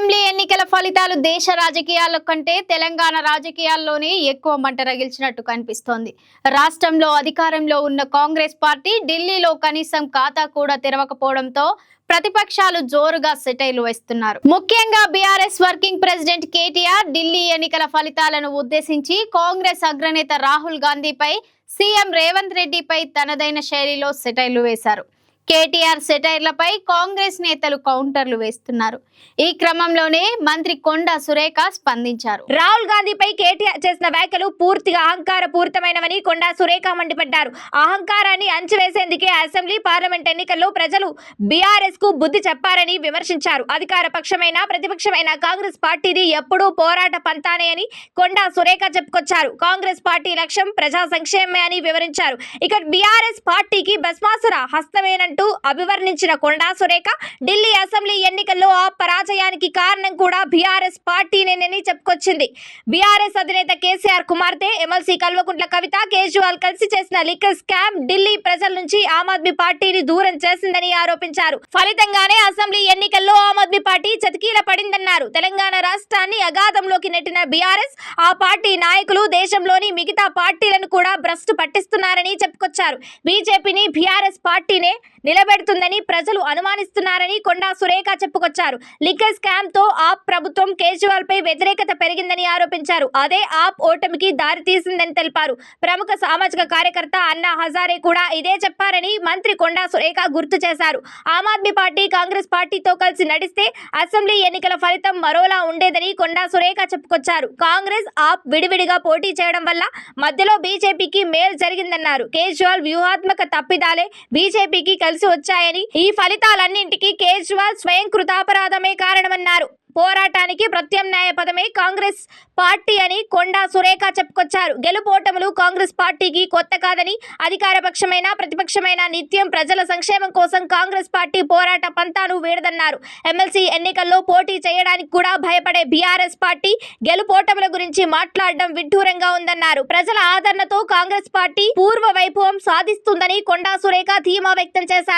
Assembly ఎన్నికల ఫలితాలు దేశ రాజకీయాల కంటే తెలంగాణ రాజకీయాల్లోనే ఎక్కువ మంట రగిల్చినట్టు కనిపిస్తోంది. రాష్ట్రంలో అధికారంలో ఉన్న కాంగ్రెస్ పార్టీ ఢిల్లీలో కనీసం ఖాతా కూడా తెరవకపోవడంతో ప్రతిపక్షాలు జోరుగా సెటైలు వేస్తున్నారు. ముఖ్యంగా BRS working president KTR Delhi ఎన్నికల ఫలితాలను ఉద్దేశించి కాంగ్రెస్ అగ్రనేత రాహుల్ గాంధీపై సీఎం రేవంత్ రెడ్డిపై తనదైన శైలిలో సెటైలు వేశారు. కేటీఆర్ సెటైర్లపై కాంగ్రెస్ నేతలు కౌంటర్లు వేస్తున్నారు. ఈ క్రమంలోనే మంత్రి కొండా సురేఖ స్పందించారు. రాహుల్ గాంధీపై కేటీఆర్ చేసిన వ్యాఖ్యలు పూర్తిగా అహంకార పూరితమైనవని కొండా సురేఖ మండిపడ్డారు. అహంకారాన్ని అంచివేసేందుకే అసెంబ్లీ పార్లమెంట్ ఎన్నికల్లో ప్రజలు బీఆర్ఎస్కు బుద్ధి చెప్పారని విమర్శించారు. అధికార పక్షమైన ప్రతిపక్షమైన కాంగ్రెస్ పార్టీది ఎప్పుడూ పోరాట పంతానే అని కొండా సురేఖ చెప్పుకొచ్చారు. కాంగ్రెస్ పార్టీ లక్ష్యం ప్రజా సంక్షేమమే అని వివరించారు. ఇక బీఆర్ఎస్ పార్టీకి భస్మాసుర హస్తమేనంటూ అభివర్ణించిన కొండా సురేఖ ఢిల్లీ అసెంబ్లీ ఎన్నికల్లో ఆ పరాజయానికి కారణం కూడా బీఆర్ఎస్ పార్టీనేనని చెప్పుకొచ్చింది. బీఆర్ఎస్ అధినేత కేసీఆర్ కుమార్తె ఎమ్మెల్సీ కల్వకుంట్ల కవిత కేజ్రీవాల్ కలిసి చేసిన లిక్కర్ స్కామ్ ఢిల్లీ ప్రజల నుంచి ఆమ్ ఆద్మీ పార్టీని దూరం చేసిందని ఆరోపించారు. ఫలితంగానే అసెంబ్లీ ఎన్నికల్లో ఆమ్ ఆద్మీ పార్టీ చతికీల పడిందన్నారు. తెలంగాణ రాష్ట్రాన్ని అగాధంలోకి నెట్టిన బీఆర్ఎస్ ఆ పార్టీ నాయకులు దేశంలోని మిగతా పార్టీలను కూడా భ్రష్టు పట్టిస్తున్నారని చెప్పుకొచ్చారు. బీజేపీని బీఆర్ఎస్ పార్టీనే నిలబెడుతుందని ప్రజలు అనుమానిస్తున్నారని కొండా సురేఖ చెప్పుకొచ్చారు. లిక్కర్ స్కామ్తో ఆప్ ప్రభుత్వం కేజ్రీవాల్ పై వ్యతిరేకత పెరిగిందని ఆరోపించారు. అదే ఆప్ ఓటమికి దారి తీసిందని తెలిపారు. ప్రముఖ సామాజిక కార్యకర్త అన్నా హజారే కూడా ఇదే చెప్పారని మంత్రి కొండా సురేఖ గుర్తు చేశారు. ఆమ్ ఆద్మీ పార్టీ కాంగ్రెస్ పార్టీతో కలిసి నడిస్తే అసెంబ్లీ ఎన్నికల ఫలితం మరోలా ఉండేదని కొండా సురేఖ చెప్పుకొచ్చారు. కాంగ్రెస్ ఆప్ విడివిడిగా పోటీ చేయడం వల్ల మధ్యలో బీజేపీకి మేలు జరిగిందన్నారు. కేజ్రీవాల్ వ్యూహాత్మక తప్పిదాలే బీజేపీకి కలిసి వచ్చాయని ఈ ఫలితాలన్నింటికీ కేజ్రీవాల్ స్వయం కృతాపరాధమే కారణమన్నారు. పోరాటానికి ప్రత్యామ్నాయ పదమే కాంగ్రెస్ పార్టీ అని కొండా సురేఖ చెప్పుకొచ్చారు. గెలుపోటములు కాంగ్రెస్ పార్టీకి కొత్త కాదని అధికార పక్షమైన ప్రతిపక్షమైన నిత్యం ప్రజల సంక్షేమం కోసం కాంగ్రెస్ పార్టీ పోరాట పంతాను వీడదన్నారు. ఎమ్మెల్సీ ఎన్నికల్లో పోటీ చేయడానికి కూడా భయపడే బీఆర్ఎస్ పార్టీ గెలుపోటముల గురించి మాట్లాడడం విడ్డూరంగా ఉందన్నారు. ప్రజల ఆదరణతో కాంగ్రెస్ పార్టీ పూర్వ వైభవం సాధిస్తుందని కొండా సురేఖ ధీమా వ్యక్తం చేశారు.